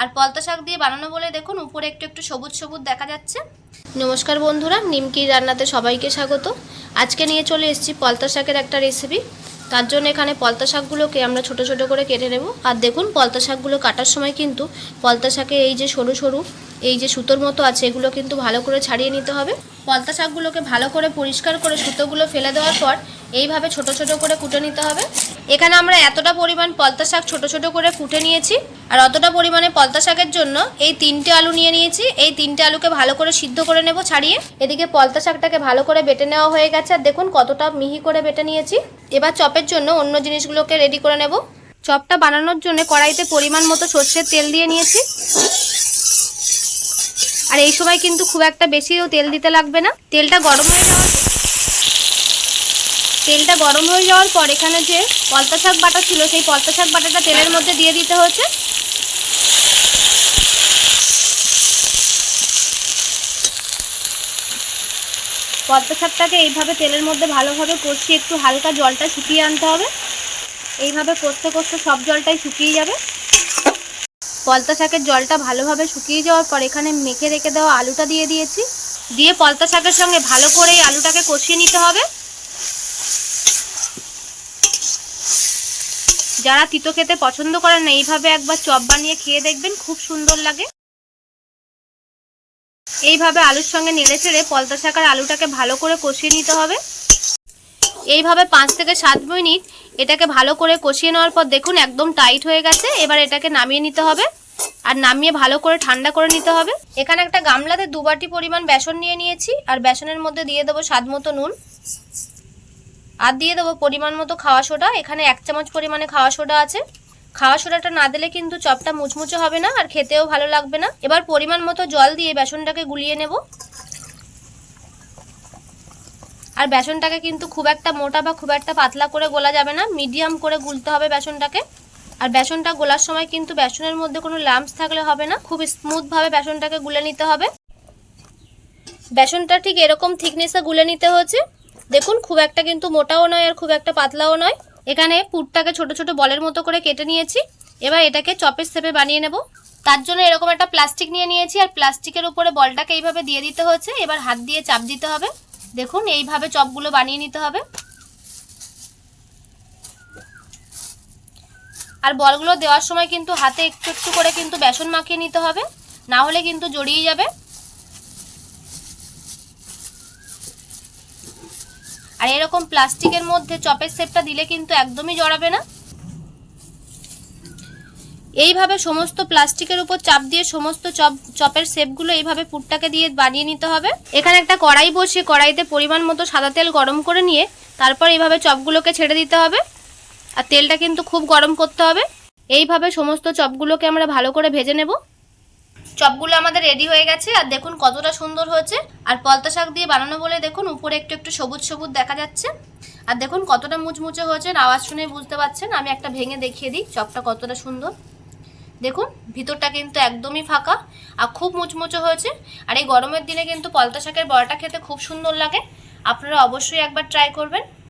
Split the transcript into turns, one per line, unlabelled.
আর পলতা শাক দিয়ে বানানো বলে দেখুন, উপরে একটু একটু সবুজ সবুজ দেখা যাচ্ছে। নমস্কার বন্ধুরা, নিমকি রান্নাতে সবাইকে স্বাগত। আজকে নিয়ে চলে এসেছি পলতা শাকের একটা রেসিপি তার জন্য এখানে পলতা শাকগুলোকে আমরা ছোট ছোট করে কেটে নেব। আর দেখুন, পলতা শাকগুলো কাটার সময় কিন্তু পলতা শাকের এই যে সরু সরু, এই যে সুতোর মতো আছে, এগুলো কিন্তু ভালো করে ছাড়িয়ে নিতে হবে। পলতা শাকগুলোকে ভালো করে পরিষ্কার করে সুতোগুলো ফেলে দেওয়ার পর এইভাবে ছোট ছোট করে কুটে নিতে হবে। এখানে আমরা এতটা পরিমাণ পলতা শাক ছোট ছোট করে কুটে নিয়েছি আর অতটা পরিমাণে পলতা শাকের জন্য এই তিনটে আলু নিয়ে নিয়েছি। এই তিনটে আলুকে ভালো করে সিদ্ধ করে নেব ছাড়িয়ে। এদিকে পলতা শাকটাকে ভালো করে বেটে নেওয়া হয়ে গেছে আর দেখুন কতটা মিহি করে বেটে নিয়েছি। এবার চপের জন্য অন্য জিনিসগুলোকে রেডি করে নেব। চপটা বানানোর জন্য কড়াইতে পরিমাণ মতো সর্ষের তেল দিয়ে নিয়েছি। আর এই সময় কিন্তু খুব একটা বেশিও তেল দিতে লাগবে না। তেলটা গরম হয়ে যাওয়ার তেলটা গরম হয়ে যাওয়ার পর এখানে যে পলতা শাক বাটা ছিল, সেই পলতা শাক বাটাটা তেলের মধ্যে দিয়ে দিতে হচ্ছে পলতা শাকটাকে এইভাবে তেলের মধ্যে ভালোভাবে কষিয়ে একটু হালকা জলটা শুকিয়ে আনতে হবে। এইভাবে কষতে কষতে সব জলটাই শুকিয়ে যাবে। পলতা শাকের জলটা ভালোভাবে শুকিয়ে যাওয়ার পর এখানে মেখে রেখে দেওয়া আলুটা দিয়ে দিয়েছি। দিয়ে পলতা শাকের সঙ্গে ভালো করে এই আলুটাকে কষিয়ে নিতে হবে। যারা তিতো খেতে পছন্দ করেন না, এইভাবে একবার চপ বানিয়ে খেয়ে দেখবেন, খুব সুন্দর লাগে। এইভাবে আলুর সঙ্গে নেড়ে চেড়ে পলতা শাক আর আলুটাকে ভালো করে কষিয়ে নিতে হবে। এইভাবে পাঁচ থেকে সাত মিনিট এটাকে ভালো করে কষিয়ে নেওয়ার পর দেখুন একদম টাইট হয়ে গেছে। এবার এটাকে নামিয়ে নিতে হবে। আর নামিয়ে ভালো করে ঠান্ডা করে নিতে হবে। এখানে একটা গামলাতে দু বাটি পরিমাণ বেসন নিয়ে নিয়েছি। আর বেসনের মধ্যে দিয়ে দেবো স্বাদ মতো নুন। আর দিয়ে দেবো পরিমাণ মতো খাওয়া সোডা। এখানে এক চামচ পরিমাণে খাওয়া সোডা আছে। খাওয়া সোডাটা না দিলে কিন্তু চপটা মুচমুচে হবে না আর খেতেও ভালো লাগবে না। এবার পরিমাণ মতো জল দিয়ে বেসনটাকে গুলিয়ে নেব। আর বেসনটাকে কিন্তু খুব একটা মোটা বা খুব একটা পাতলা করে গোলা যাবে না, মিডিয়াম করে গুলতে হবে বেসনটাকে। আর বেসনটা গোলার সময় কিন্তু বেসনের মধ্যে কোনো লাম্পস থাকলে হবে না, খুব স্মুথভাবে বেসনটাকে গুলে নিতে হবে। বেসনটা ঠিক এরকম থিকনেসে গুলে নিতে হচ্ছে দেখুন, খুব একটা কিন্তু মোটাও নয় আর খুব একটা পাতলাও নয়। এখানে পুরটাকে ছোট ছোট বলের মতো করে কেটে নিয়েছি। এবার এটাকে চপের শেপে বানিয়ে নেব। তার জন্য এরকম একটা প্লাস্টিক নিয়ে নিয়েছি আর প্লাস্টিকের উপরে বলটাকে এইভাবে দিয়ে দিতে হচ্ছে এবার হাত দিয়ে চাপ দিতে হবে। দেখুন, এইভাবে চপগুলো বানিয়ে নিতে হবে। আর বলগুলো দেওয়ার সময় কিন্তু হাতে একটু একটু করে কিন্তু বেসন মাখিয়ে নিতে হবে, না হলে কিন্তু জড়িয়ে যাবে। আর এরকম প্লাস্টিকের মধ্যে চপের শেপটা দিলে কিন্তু একদমই জড়াবে না। এইভাবে সমস্ত প্লাস্টিকের উপর চাপ দিয়ে সমস্ত চপ, চপের শেপগুলো এইভাবে পুরটাকে দিয়ে বানিয়ে নিতে হবে। এখানে একটা কড়াই বসিয়ে কড়াইতে পরিমাণ মতো সাদা তেল গরম করে নিয়ে তারপর এইভাবে চপগুলোকে ছেড়ে দিতে হবে। আর তেলটা কিন্তু খুব গরম করতে হবে। এইভাবে সমস্ত চপগুলোকে আমরা ভালো করে ভেজে নেব। চপগুলো আমাদের রেডি হয়ে গেছে। আর দেখুন কতটা সুন্দর হয়েছে। আর পলতা শাক দিয়ে বানানো বলে দেখুন উপরে একটু একটু সবুজ সবুজ দেখা যাচ্ছে। আর দেখুন কতটা মুচমুচে হয়েছে। আওয়াজ শুনে বুঝতে পারছেন। আমি একটা ভেঙে দেখিয়ে দিই। চপটা কতটা সুন্দর। দেখুন, ভিতরটা কিন্তু একদমই ফাঁকা আর খুব মুচমুচো হয়েছে। আর এই গরমের দিনে কিন্তু পলতা শাকের বড়াটা খেতে খুব সুন্দর লাগে। আপনারা অবশ্যই একবার ট্রাই করবেন।